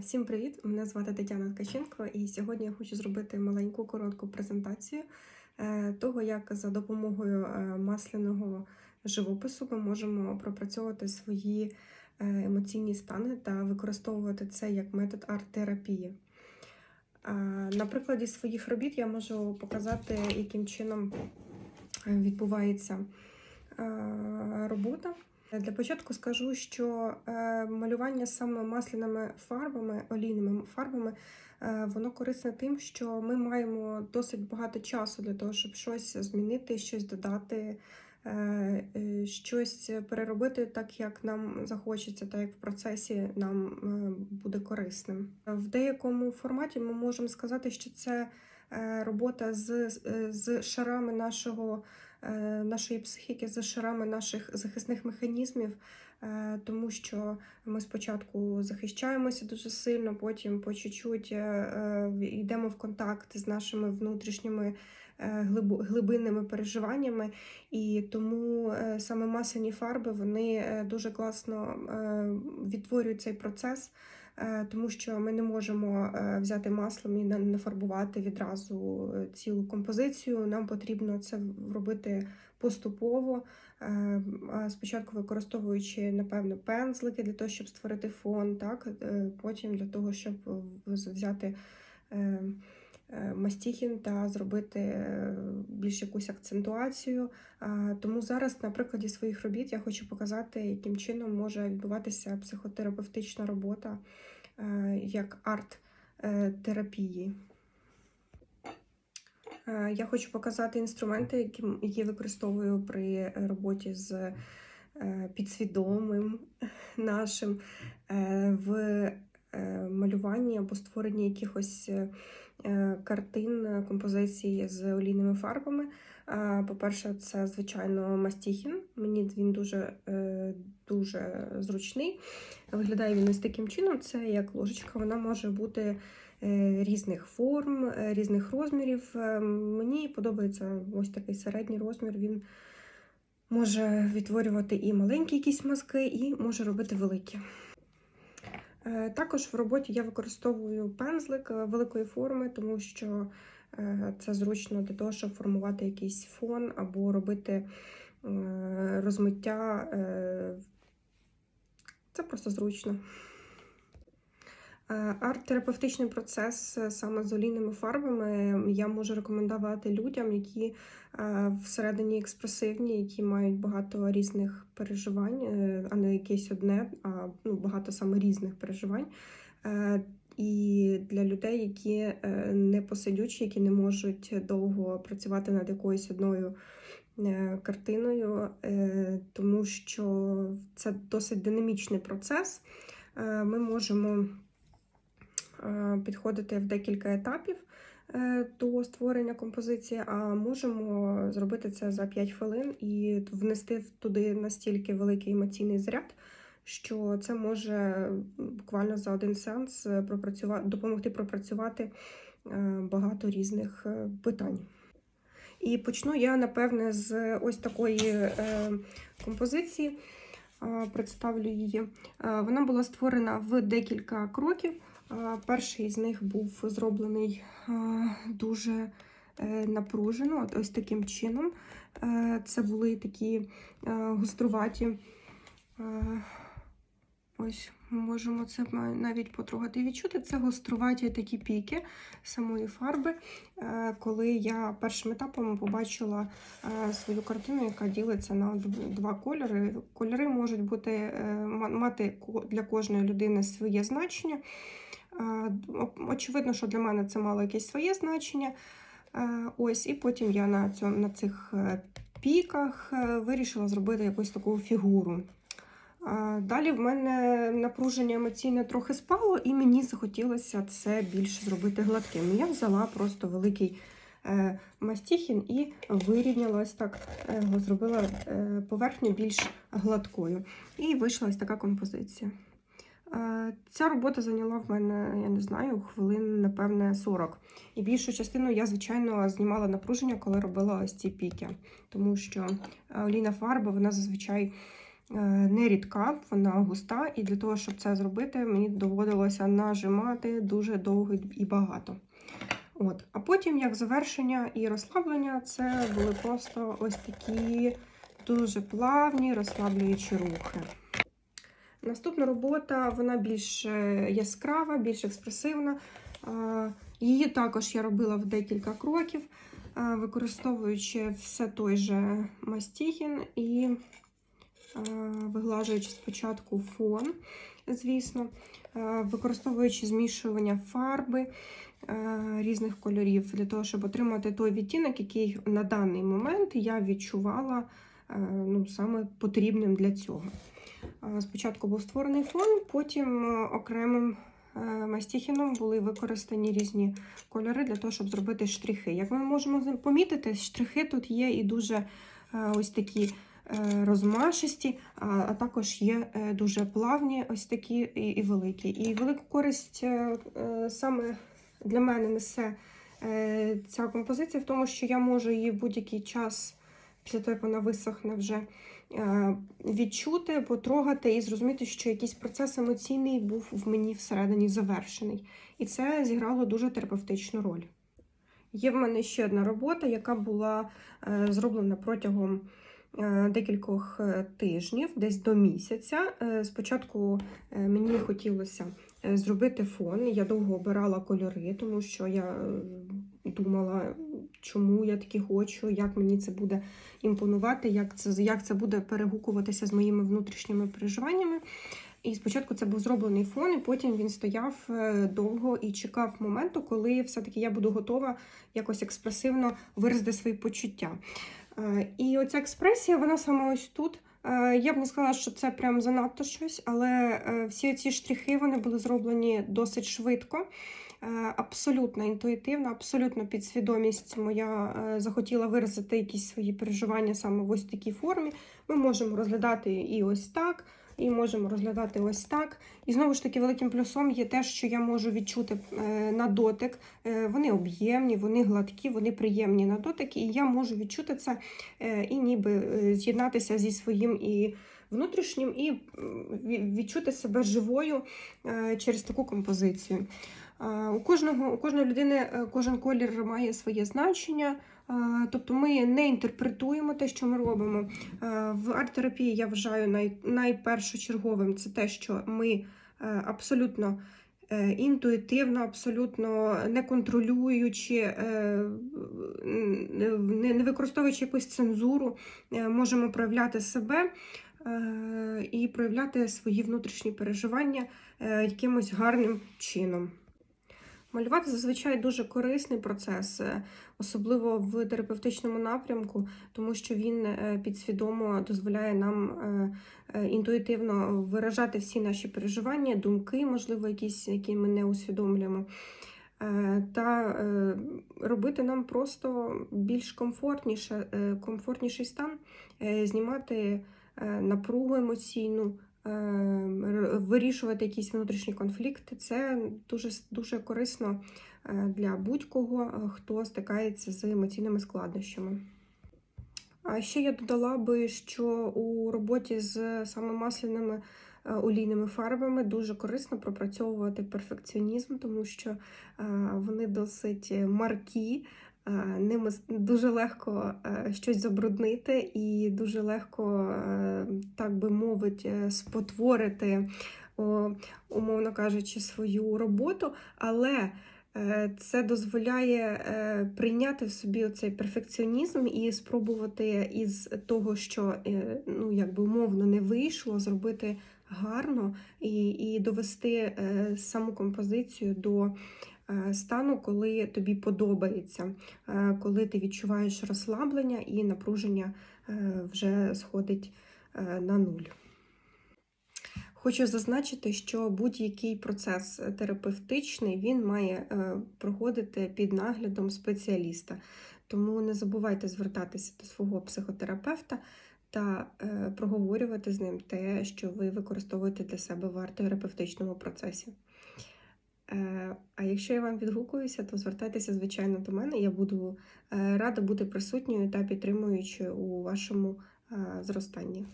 Всім привіт! Мене звати Тетяна Ткаченко, і сьогодні я хочу зробити маленьку коротку презентацію е, того, як за допомогою е, масляного живопису ми можемо пропрацьовувати свої е, емоційні стани та використовувати це як метод арт-терапії. На прикладі своїх робіт я можу показати, яким чином відбувається робота. Для початку скажу, що е, малювання саме масляними фарбами, олійними фарбами, е, воно корисне тим, що ми маємо досить багато часу для того, щоб щось змінити, щось додати, е, е, щось переробити так, як нам захочеться, так як в процесі нам е, буде корисним. В деякому форматі ми можемо сказати, що це е, робота з, з- шарами нашого е, нашої психіки за шарами наших захисних механізмів, е, тому що ми спочатку захищаємося дуже сильно, потім по чуть-чуть е, е, йдемо в контакт з нашими внутрішніми е, глибинними переживаннями, і тому е, саме масляні фарби вони е, дуже класно е, відтворюють цей процес. Е, Тому що ми не можемо е, взяти маслом і на- нафарбувати відразу е, цілу композицію. Нам потрібно це робити поступово, спочатку використовуючи, напевно, пензлики для того, щоб створити фон, так? потім для того, щоб взяти мастіхін та зробити е, більш якусь акцентуацію. Тому зараз на прикладі своїх робіт я хочу показати, яким чином може відбуватися психотерапевтична робота е, як арт-терапії. Е, Я хочу показати інструменти, які, використовую при роботі з підсвідомим нашим в малюванні або створенні якихось е, е, картин, е, композицій з олійними фарбами. Е, По-перше, це, звичайно, мастіхін. Мені він дуже, е, дуже зручний. Виглядає він ось таким чином. Це як ложечка, вона може бути е, різних форм, е, різних розмірів. Е, Мені подобається ось такий середній розмір. Він може відтворювати і маленькі якісь мазки, і може робити великі. Е, Також в роботі я використовую пензлик е, великої форми, тому що е, це зручно для того, щоб формувати якийсь фон або робити розмиття. Це просто зручно. Е, Арт-терапевтичний процес е, саме з олійними фарбами я можу рекомендувати людям, які е, всередині експресивні, які мають багато різних переживань, а не якесь одне, а ну, багато саме різних переживань. І для людей, які не посидючі, які не можуть довго працювати над якоюсь одною картиною, тому що це досить динамічний процес. Ми можемо підходити в декілька етапів е, до створення композиції, а можемо зробити це за 5 хвилин і внести туди настільки великий емоційний заряд, що це може буквально за один сеанс пропрацювати, допомогти пропрацювати е, багато різних е, питань. І почну я, напевне, з ось такої е, композиції. Е, Представлю її. Е, Вона була створена в декілька кроків. Перший з них був зроблений дуже е, напружено, ось таким чином. Е, Це були такі е, гоструваті. Ось ми можемо це навіть потрогати і відчути. Це гоструваті такі піки самої фарби. Коли я першим етапом побачила свою картину, яка ділиться на два кольори. Кольори можуть бути мати для кожної людини своє значення. Очевидно, що для мене це мало якесь своє значення. Ось, і потім я на, цьому, на цих е, піках е, вирішила зробити якусь таку фігуру. Далі в мене напруження емоційне трохи спало, і мені захотілося це більше зробити гладким. Я взяла просто великий е, мастіхін і вирівняла ось так, зробила поверхню більш гладкою. І вийшла ось така композиція. Е, Ця робота зайняла в мене, я не знаю, хвилин, напевне, 40. І більшу частину я, звичайно, знімала напруження, коли робила ось ці піки. Тому що е, олійна фарба, вона зазвичай е, не рідка, вона густа, і для того, щоб це зробити, мені доводилося нажимати дуже довго і багато. От. А потім, як завершення і розслаблення, це були просто ось такі дуже плавні розслаблюючі рухи. Наступна робота вона більш е, яскрава, більш експресивна. Її також я робила в декілька кроків, е, використовуючи все той же мастігін і е, виглажуючи спочатку фон, звісно, використовуючи змішування фарби різних кольорів для того, щоб отримати той відтінок, який на даний момент я відчувала ну, саме потрібним для цього. Спочатку був створений фон, потім е, окремим е, мастіхіном були використані різні кольори для того, щоб зробити штрихи. Як ми можемо помітити, штрихи тут є і дуже е, ось такі розмашисті, а також є дуже плавні, ось такі і, великі. І велику користь саме для мене несе ця композиція в тому, що я можу її в будь-який час, після того, як вона висохне вже. Е, Відчути, потрогати і зрозуміти, що якийсь процес емоційний був в мені всередині завершений. І це зіграло дуже терапевтичну роль. Є в мене ще одна робота, яка була е, зроблена протягом е, декількох тижнів, десь до місяця. Спочатку мені хотілося зробити фон. Я довго обирала кольори, тому що я думала, чому я такі хочу, як мені це буде імпонувати, як це, як це буде перегукуватися з моїми внутрішніми переживаннями. І спочатку це був зроблений фон, і потім він стояв е, довго і чекав моменту, коли все-таки я буду готова якось експресивно виразити свої почуття. Е, І оця експресія, вона саме ось тут. Е, Я б не сказала, що це прям занадто щось, але всі ці штрихи вони були зроблені досить швидко. Е, Абсолютно інтуїтивно, абсолютно підсвідомість моя е, захотіла виразити якісь свої переживання саме в ось такій формі. Ми можемо розглядати і ось так, і можемо розглядати ось так. І знову ж таки, великим плюсом є те, що я можу відчути е, на дотик. Вони об'ємні, вони гладкі, вони приємні на дотик, і я можу відчути це і ніби з'єднатися зі своїм і внутрішнім, і відчути себе живою е, через таку композицію. Е, У кожного у кожної людини е, кожен колір має своє значення. Тобто ми не інтерпретуємо те, що ми робимо. В арт-терапії я вважаю най, найпершочерговим це те, що ми абсолютно інтуїтивно, абсолютно не контролюючи, не, використовуючи якусь цензуру, можемо проявляти себе і проявляти свої внутрішні переживання е, якимось гарним чином. Малювати зазвичай дуже корисний процес, е, особливо в терапевтичному напрямку, тому що він е, підсвідомо дозволяє нам е, е, інтуїтивно виражати всі наші переживання, думки, можливо, якісь, які ми не усвідомлюємо, е, та е, робити нам просто більш комфортніше, е, комфортніший стан, е, знімати е, напругу емоційну. е, Вирішувати якісь внутрішні конфлікти це дуже дуже корисно е, для будь-кого, е, хто стикається з емоційними складнощами. А ще я додала би, що у роботі з саме масляними е, олійними фарбами дуже корисно пропрацьовувати перфекціонізм, тому що е, вони досить маркі, е, ними дуже легко е, щось забруднити і дуже легко, е, так би мовити, е, спотворити, умовно кажучи, свою роботу. Але Е, Це дозволяє е, прийняти в собі цей перфекціонізм і спробувати із того, що е, ну, якби умовно не вийшло, зробити гарно і, і довести е, саму композицію до е, стану, коли тобі подобається, е, коли ти відчуваєш розслаблення і напруження е, вже сходить е, на нуль. Хочу зазначити, що будь-який процес терапевтичний він має е, проходити під наглядом спеціаліста. Тому не забувайте звертатися до свого психотерапевта та е, проговорювати з ним те, що ви використовуєте для себе в арт-терапевтичному процесі. Е, А якщо я вам відгукуюся, то звертайтеся, звичайно, до мене. Я буду е, рада бути присутньою та підтримуючою у вашому е, зростанні.